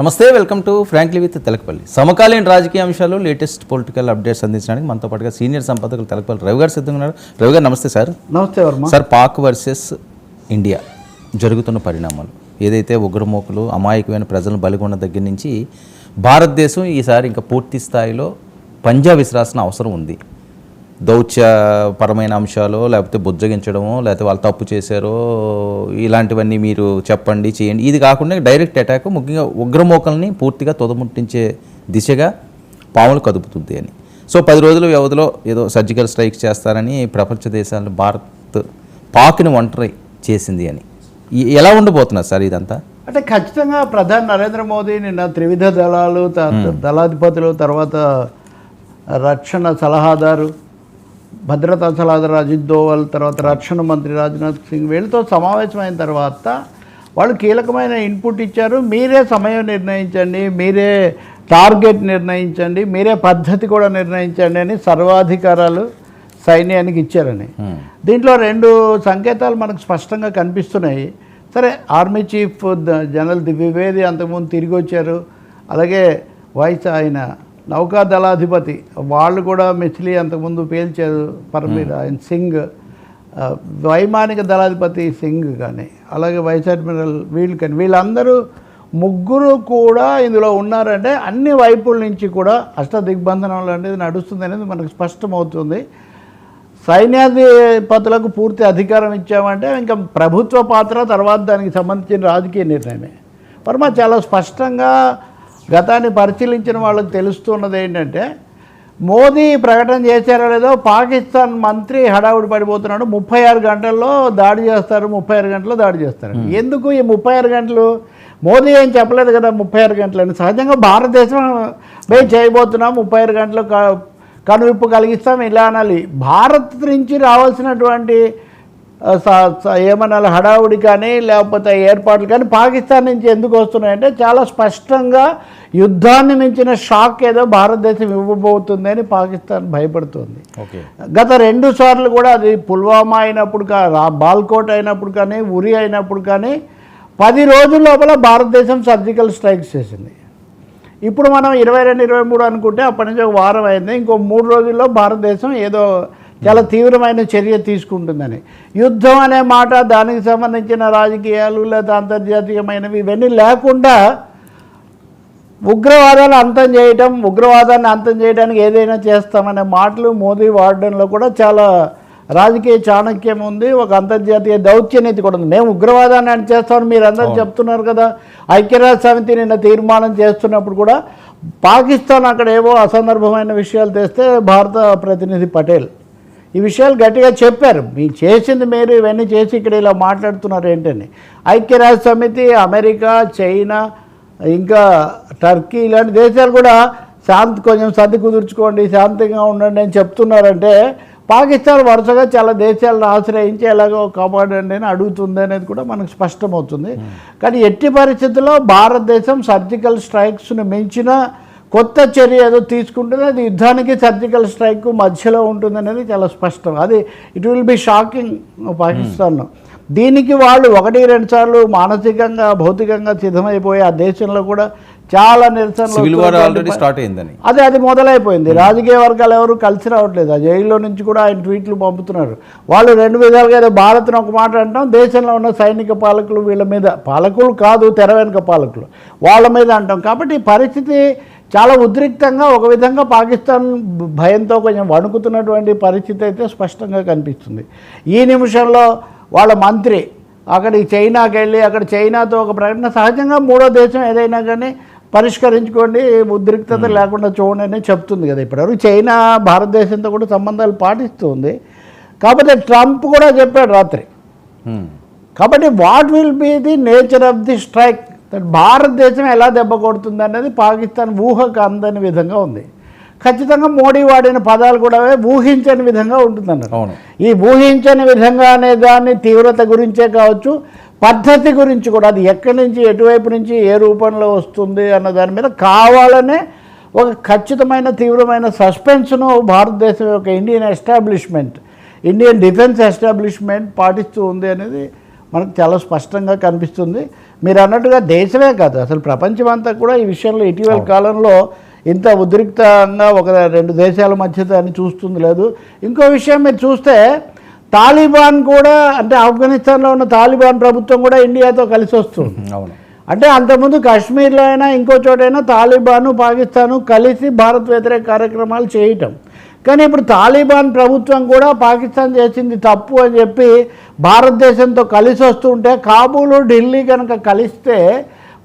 నమస్తే welcome to frankly with Telakapalli. సమకాలీన రాజకీయ అంశాలు లేటెస్ట్ పొలిటికల్ అప్డేట్స్ అందించడానికి మనతో పాటుగా సీనియర్ సంపాదకులు తెలకపల్లి రవి గారు సిద్ధంగా ఉన్నారు. రవి గారు నమస్తే సార్. నమస్తే Varma. Sir Pak versus India జరుగుతున్న పరిణామాలు ఏదైతే ఉగ్రమోకులు అమాయకమైన ప్రజలను బలిగొన్న దగ్గర నుంచి భారతదేశం ఈసారి ఇంకా పూర్తి స్థాయిలో పంజా విసిరాల్సిన అవసరం ఉంది. దౌత్యపరమైన అంశాలు లేకపోతే బుజ్జగించడమో లేకపోతే వాళ్ళు తప్పు చేశారో ఇలాంటివన్నీ మీరు చెప్పండి చేయండి. ఇది కాకుండా డైరెక్ట్ అటాక్ ముఖ్యంగా ఉగ్రమోకల్ని పూర్తిగా తొదముట్టించే దిశగా పాములు కదుపుతుంది అని. సో పది రోజుల వ్యవధిలో ఏదో సర్జికల్ స్ట్రైక్స్ చేస్తారని ప్రపంచ దేశాలను భారత్ పాక్ని ఒంటరి చేసింది అని. ఎలా ఉండబోతున్నారు సార్ ఇదంతా? అంటే ఖచ్చితంగా ప్రధాని నరేంద్ర మోదీ నిన్న త్రివిధ దళాలు దళాధిపతులు తర్వాత రక్షణ సలహాదారు భద్రతా సలహాదారు అజిత్ దోవల్ తర్వాత రక్షణ మంత్రి రాజ్నాథ్ సింగ్ వీళ్ళతో సమావేశమైన తర్వాత వాళ్ళు కీలకమైన ఇన్పుట్ ఇచ్చారు. మీరే సమయం నిర్ణయించండి మీరే టార్గెట్ నిర్ణయించండి మీరే పద్ధతి కూడా నిర్ణయించండి అని సర్వాధికారాలు సైన్యానికి ఇచ్చారని. దీంట్లో రెండు సంకేతాలు మనకు స్పష్టంగా కనిపిస్తున్నాయి. సరే ఆర్మీ చీఫ్ జనరల్ ద్వివేది అంతకుముందు తిరిగి వచ్చారు. అలాగే వైస్ ఆయన నౌకా దళాధిపతి. వాళ్ళు కూడా మిస్లీ అంతకుముందు పేల్చారు పరమీర్ ఆయన సింగ్ వైమానిక దళాధిపతి సింగ్ కానీ అలాగే వైస్ అడ్మిరల్ వీళ్ళు కానీ వీళ్ళందరూ ముగ్గురు కూడా ఇందులో ఉన్నారంటే అన్ని వైపుల నుంచి కూడా అష్ట దిగ్బంధనంలో అనేది నడుస్తుంది అనేది మనకు స్పష్టమవుతుంది. సైన్యాధిపతులకు పూర్తి అధికారం ఇచ్చామంటే ఇంకా ప్రభుత్వ పాత్ర తర్వాత దానికి సంబంధించిన రాజకీయ నిర్ణయమే. వర్మ చాలా స్పష్టంగా గతాన్ని పరిశీలించిన వాళ్ళకి తెలుస్తున్నది ఏంటంటే మోదీ ప్రకటన చేశారో లేదో పాకిస్తాన్ మంత్రి హడావుడి పడిపోతున్నాడు. ముప్పై ఆరు గంటల్లో దాడి చేస్తారు ముప్పై ఆరు గంటల్లో దాడి చేస్తారు. ఎందుకు ఈ ముప్పై ఆరు గంటలు? మోదీ ఏం చెప్పలేదు కదా ముప్పై ఆరు గంటలని. సహజంగా భారతదేశం మేము చేయబోతున్నాం ముప్పై ఆరు గంటలు క- కనువిప్పు కలిగిస్తాం ఇలా అనాలి. భారత్ నుంచి రావాల్సినటువంటి ఏమనాలి హడావుడి కానీ లేకపోతే ఏర్పాట్లు కానీ పాకిస్తాన్ నుంచి ఎందుకు వస్తున్నాయంటే చాలా స్పష్టంగా యుద్ధాన్ని మించిన షాక్ ఏదో భారతదేశం ఇవ్వబోతుందని పాకిస్తాన్ భయపడుతుంది. గత రెండు సార్లు కూడా అది పుల్వామా అయినప్పుడు బాల్కోట్ అయినప్పుడు కానీ ఉరి అయినప్పుడు కానీ పది రోజుల లోపల భారతదేశం సర్జికల్ స్ట్రైక్స్ చేసింది. ఇప్పుడు మనం ఇరవై రెండు ఇరవై మూడు అనుకుంటే అప్పటి నుంచి ఒక వారం అయింది. ఇంకో మూడు రోజుల్లో భారతదేశం ఏదో చాలా తీవ్రమైన చర్య తీసుకుంటుందని. యుద్ధం అనే మాట దానికి సంబంధించిన రాజకీయాలు లేదా అంతర్జాతీయమైనవి ఇవన్నీ లేకుండా ఉగ్రవాదాలు అంతం చేయటం ఉగ్రవాదాన్ని అంతం చేయడానికి ఏదైనా చేస్తామనే మాటలు మోదీ వాడడంలో కూడా చాలా రాజకీయ చాణక్యం ఉంది ఒక అంతర్జాతీయ దౌత్యనీతి కూడా ఉంది. మేము ఉగ్రవాదాన్ని అంత చేస్తామని మీరు అందరూ చెప్తున్నారు కదా. ఐక్యరాజ్య సమితి నిన్న తీర్మానం చేస్తున్నప్పుడు కూడా పాకిస్తాన్ అక్కడ ఏవో అసందర్భమైన విషయాలు తెస్తే భారత ప్రతినిధి పటేల్ ఈ విషయాలు గట్టిగా చెప్పారు. మీ చేసింది మీరు ఇవన్నీ చేసి ఇక్కడ ఇలా మాట్లాడుతున్నారు ఏంటని. ఐక్యరాజ్య సమితి అమెరికా చైనా ఇంకా టర్కీ ఇలాంటి దేశాలు కూడా శాంతి కొంచెం సర్ది కుదుర్చుకోండి శాంతంగా ఉండండి అని చెప్తున్నారంటే పాకిస్తాన్ వరుసగా చాలా దేశాలను ఆశ్రయించి ఎలాగో కాపాడండి అని అడుగుతుంది అనేది కూడా మనకు స్పష్టమవుతుంది. కానీ ఎట్టి పరిస్థితుల్లో భారతదేశం సర్జికల్ స్ట్రైక్స్ను మించిన కొత్త చర్య ఏదో తీసుకుంటుంది అది యుద్ధానికి సర్జికల్ స్ట్రైక్ మధ్యలో ఉంటుంది అనేది చాలా స్పష్టం. అది it will be shocking Pakistan దీనికి వాళ్ళు ఒకటి రెండు సార్లు మానసికంగా భౌతికంగా సిద్ధమైపోయి ఆ దేశంలో కూడా చాలా నిరసనలు ఆల్రెడీ స్టార్ట్ అయిందని. అదే అది మొదలైపోయింది. రాజకీయ వర్గాలు ఎవరు కలిసి రావట్లేదు. ఆ జైల్లో నుంచి కూడా ఆయన ట్వీట్లు పంపుతున్నారు. వాళ్ళు రెండు విధాలుగా ఏదో భారత్ను ఒక మాట అంటాం దేశంలో ఉన్న సైనిక పాలకులు వీళ్ళ మీద. పాలకులు కాదు తెర వెనుక పాలకులు. వాళ్ళ మీద అంటాం. కాబట్టి పరిస్థితి చాలా ఉద్రిక్తంగా ఒక విధంగా పాకిస్తాన్ భయంతో కొంచెం వణుకుతున్నటువంటి పరిస్థితి అయితే స్పష్టంగా కనిపిస్తుంది. ఈ నిమిషంలో వాళ్ళ మంత్రి అక్కడికి చైనాకి వెళ్ళి అక్కడ చైనాతో ఒక ప్రకటన సహజంగా మూడో దేశం ఏదైనా కానీ పరిష్కరించుకోండి ఉద్రిక్తత లేకుండా చూడండి అని చెప్తుంది కదా ఇప్పటివరకు. చైనా భారతదేశంతో కూడా సంబంధాలు పాటిస్తుంది. కాకపోతే ట్రంప్ కూడా చెప్పాడు రాత్రి. కాబట్టి what will be the nature of the strike? భారతదేశం ఎలా దెబ్బ కొడుతుంది అనేది పాకిస్తాన్ ఊహకు అందని విధంగా ఉంది. ఖచ్చితంగా మోడీ వాడిన పదాలు కూడా ఊహించని విధంగా ఉంటుందన్నారు. అవును. ఈ ఊహించని విధంగా అనే దాని తీవ్రత గురించే కావచ్చు పద్ధతి గురించి కూడా అది ఎక్కడి నుంచి ఎటువైపు నుంచి ఏ రూపంలో వస్తుంది అన్న దాని మీద కావాలనే ఒక ఖచ్చితమైన తీవ్రమైన సస్పెన్స్ను భారతదేశం యొక్క Indian establishment Indian defence establishment పాటిస్తూ ఉంది అనేది మనకు చాలా స్పష్టంగా కనిపిస్తుంది. మీరు అన్నట్టుగా దేశమే కాదు. అసలు ప్రపంచం అంతా కూడా ఈ విషయంలో ఇటీవల కాలంలో ఇంత ఉద్రిక్తంగా ఒక రెండు దేశాల మధ్య దాన్ని చూస్తుంది లేదు. ఇంకో విషయం మీరు చూస్తే తాలిబాన్ కూడా అంటే ఆఫ్ఘనిస్తాన్లో ఉన్న తాలిబాన్ ప్రభుత్వం కూడా ఇండియాతో కలిసి వస్తుంది. అవును. అంటే అంతకుముందు కాశ్మీర్లో అయినా ఇంకో చోటైనా తాలిబాను పాకిస్తాను కలిసి భారత్ వ్యతిరేక కార్యక్రమాలు చేయటం. కానీ ఇప్పుడు తాలిబాన్ ప్రభుత్వం కూడా పాకిస్తాన్ చేసింది తప్పు అని చెప్పి భారతదేశంతో కలిసి వస్తుంటే కాబూలు ఢిల్లీ కనుక కలిస్తే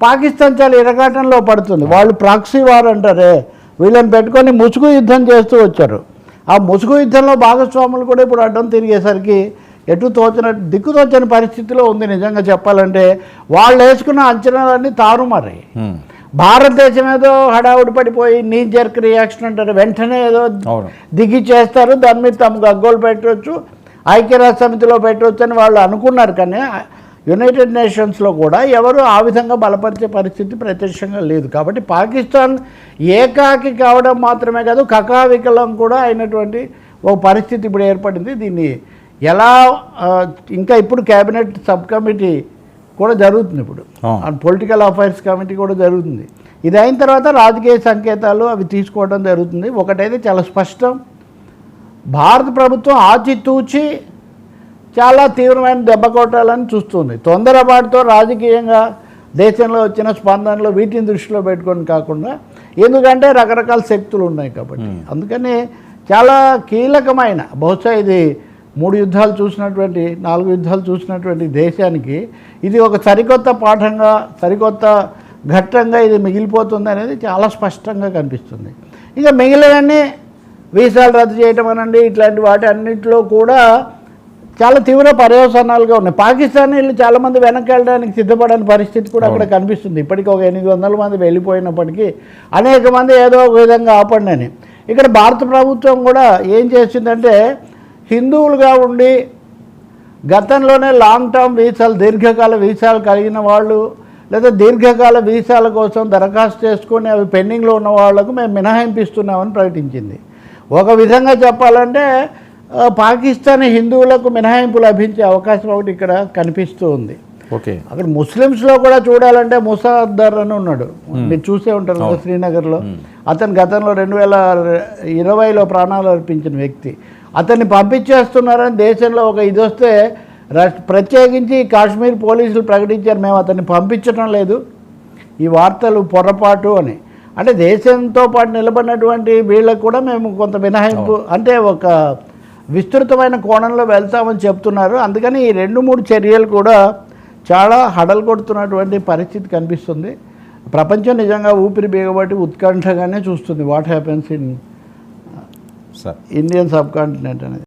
పాకిస్తాన్ చాలా ఇరగాటంలో పడుతుంది. వాళ్ళు ప్రాక్సీ వారు అంటారే. వీళ్ళని పెట్టుకొని ముసుగు యుద్ధం చేస్తూ వచ్చారు. ఆ ముసుగు యుద్ధంలో భాగస్వాములు కూడా ఇప్పుడు అడ్డం తిరిగేసరికి ఎటు తోచిన దిక్కు తోచని పరిస్థితిలో ఉంది నిజంగా చెప్పాలంటే. వాళ్ళు వేసుకున్న అంచనాలన్నీ తారుమారాయి భారతదేశం ఏదో హడావుడి పడిపోయి నీ జర్క్ రియాక్షన్ అంటారు. వెంటనే ఏదో దిగి చేస్తారు. దాని మీద తమకు గగ్గోలు పెట్టవచ్చు ఐక్యరాజ్య సమితిలో పెట్టవచ్చు అని వాళ్ళు అనుకున్నారు కానీ యునైటెడ్ నేషన్స్లో కూడా ఎవరు ఆ విధంగా బలపరిచే పరిస్థితి ప్రత్యక్షంగా లేదు. కాబట్టి పాకిస్తాన్ ఏకాకి కావడం మాత్రమే కాదు కకావికలం కూడా అయినటువంటి ఓ పరిస్థితి ఇప్పుడు ఏర్పడింది. దీన్ని ఎలా ఇంకా ఇప్పుడు కేబినెట్ సబ్ కమిటీ కూడా జరుగుతుంది ఇప్పుడు. పొలిటికల్ అఫైర్స్ కమిటీ కూడా జరుగుతుంది. ఇది అయిన తర్వాత రాజకీయ సంకేతాలు అవి తీసుకోవడం జరుగుతుంది. ఒకటైతే చాలా స్పష్టం. భారత ప్రభుత్వం ఆచితూచి చాలా తీవ్రమైన దెబ్బ కొట్టాలని చూస్తుంది. తొందరపాటుతో రాజకీయంగా దేశంలో వచ్చిన స్పందనలు వీటిని దృష్టిలో పెట్టుకొని కాకుండా ఎందుకంటే రకరకాల శక్తులు ఉన్నాయి కాబట్టి. అందుకని చాలా కీలకమైన బహుశా ఇది మూడు యుద్ధాలు చూసినటువంటి నాలుగు యుద్ధాలు చూసినటువంటి దేశానికి ఇది ఒక సరికొత్త పాఠంగా సరికొత్త ఘట్టంగా ఇది మిగిలిపోతుంది అనేది చాలా స్పష్టంగా కనిపిస్తుంది. ఇక మిగిలినవన్నీ వీసాలు రద్దు చేయటం అనండి ఇట్లాంటి వాటి అన్నింటిలో కూడా చాలా తీవ్ర పర్యవసానాలుగా ఉన్నాయి. పాకిస్తాన్ వీళ్ళు చాలామంది వెనక్కి వెళ్ళడానికి సిద్ధపడని పరిస్థితి కూడా అక్కడ కనిపిస్తుంది. ఇప్పటికి ఒక ఎనిమిది వందల మంది వెళ్ళిపోయినప్పటికీ అనేక మంది ఏదో ఒక విధంగా ఆపండి అని. ఇక్కడ భారత ప్రభుత్వం కూడా ఏం చేసిందంటే హిందువులుగా ఉండి గతంలోనే లాంగ్ టర్మ్ వీసాలు దీర్ఘకాల వీసాలు కలిగిన వాళ్ళు లేదా దీర్ఘకాల వీసాల కోసం దరఖాస్తు చేసుకొని అవి పెండింగ్లో ఉన్న వాళ్ళకు మేము మినహాయింపు ఇస్తున్నామని ప్రకటించింది. ఒక విధంగా చెప్పాలంటే పాకిస్తాన్ హిందువులకు మినహాయింపు లభించే అవకాశం ఒకటి ఇక్కడ కనిపిస్తూ ఉంది. ఓకే. అక్కడ ముస్లిమ్స్లో కూడా చూడాలంటే ముసాద్దర్ అని ఉన్నాడు. మీరు చూసే ఉంటారు కదా శ్రీనగర్లో. అతను గతంలో రెండు వేల ఇరవైలో ప్రాణాలు అర్పించిన వ్యక్తి. అతన్ని పంపించేస్తున్నారని దేశంలో ఒక ఇది వస్తే ప్రత్యేకించి కాశ్మీర్ పోలీసులు ప్రకటించారు మేము అతన్ని పంపించడం లేదు. ఈ వార్తలు పొరపాటు అని. అంటే దేశంతో పాటు నిలబడినటువంటి వీళ్ళకు కూడా మేము కొంత మినహాయింపు అంటే ఒక విస్తృతమైన కోణంలో వెళ్తామని చెప్తున్నారు. అందుకని ఈ రెండు మూడు చర్యలు కూడా చాలా హడలు కొడుతున్నటువంటి పరిస్థితి కనిపిస్తుంది. ప్రపంచం నిజంగా ఊపిరి బిగబట్టి ఉత్కంఠగానే చూస్తుంది. What happens in Indian subcontinent అనేది.